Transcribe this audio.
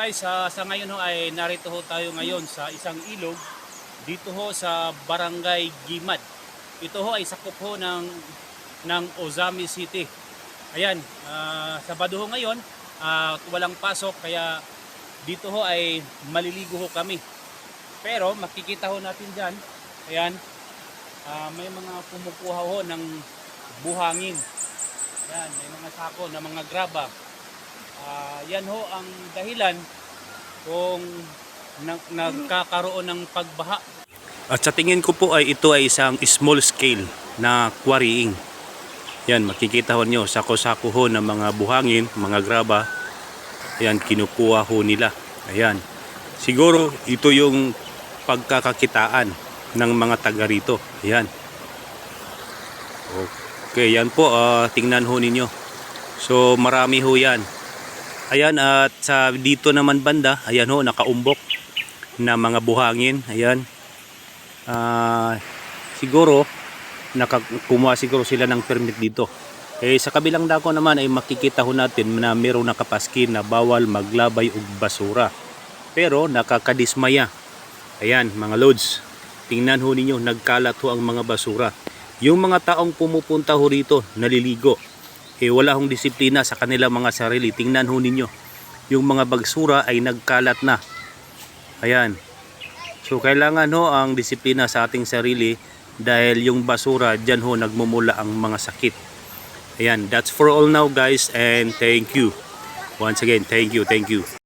guys, ah, sa ngayon ho ay narito ho tayo ngayon sa isang ilog dito ho sa Barangay Gimad. Ito ho ay sakop ho ng ng Ozami City. Ayan, ah, Sabado ho ngayon, ah, walang pasok kaya dito ho ay maliligo ho kami. Pero makikita ho natin diyan, ayan, ah, may mga kumukuha ho ng buhangin. Ayan, may mga sako na mga graba. Ah, yan ho ang dahilan kung nag- nagkakaroon ng pagbaha. At sa tingin ko po ay ito ay isang small scale na quarrying. Yan, makikita ho nyo, sako-sako ho ng mga buhangin, mga graba. Ayan, kinukuha ho nila. Ayan. Siguro ito yung pagkakakitaan ng mga taga rito. Ayan. Okay, yan po. ah, tingnan ho ninyo. So marami ho yan. Ayan at sa dito naman banda, ayan ho nakaumbok na mga buhangin. Ayan. Ah, siguro nakakumuha siguro sila ng permit dito. Eh sa kabilang dako naman ay makikita ho natin na mayroong nakapaskin na bawal maglabay og basura. Pero nakakadismaya. Ayan mga loads. Tingnan ho ninyo nagkalat ho ang mga basura. Yung mga taong pumupunta ho rito naliligo eh wala hong disiplina sa kanilang mga sarili. Tingnan ho ninyo, yung mga bagsura ay nagkalat na. Ayan. So kailangan ho ang disiplina sa ating sarili dahil yung basura dyan ho nagmumula ang mga sakit. Ayan, that's for all now guys and thank you. Once again, thank you, thank you.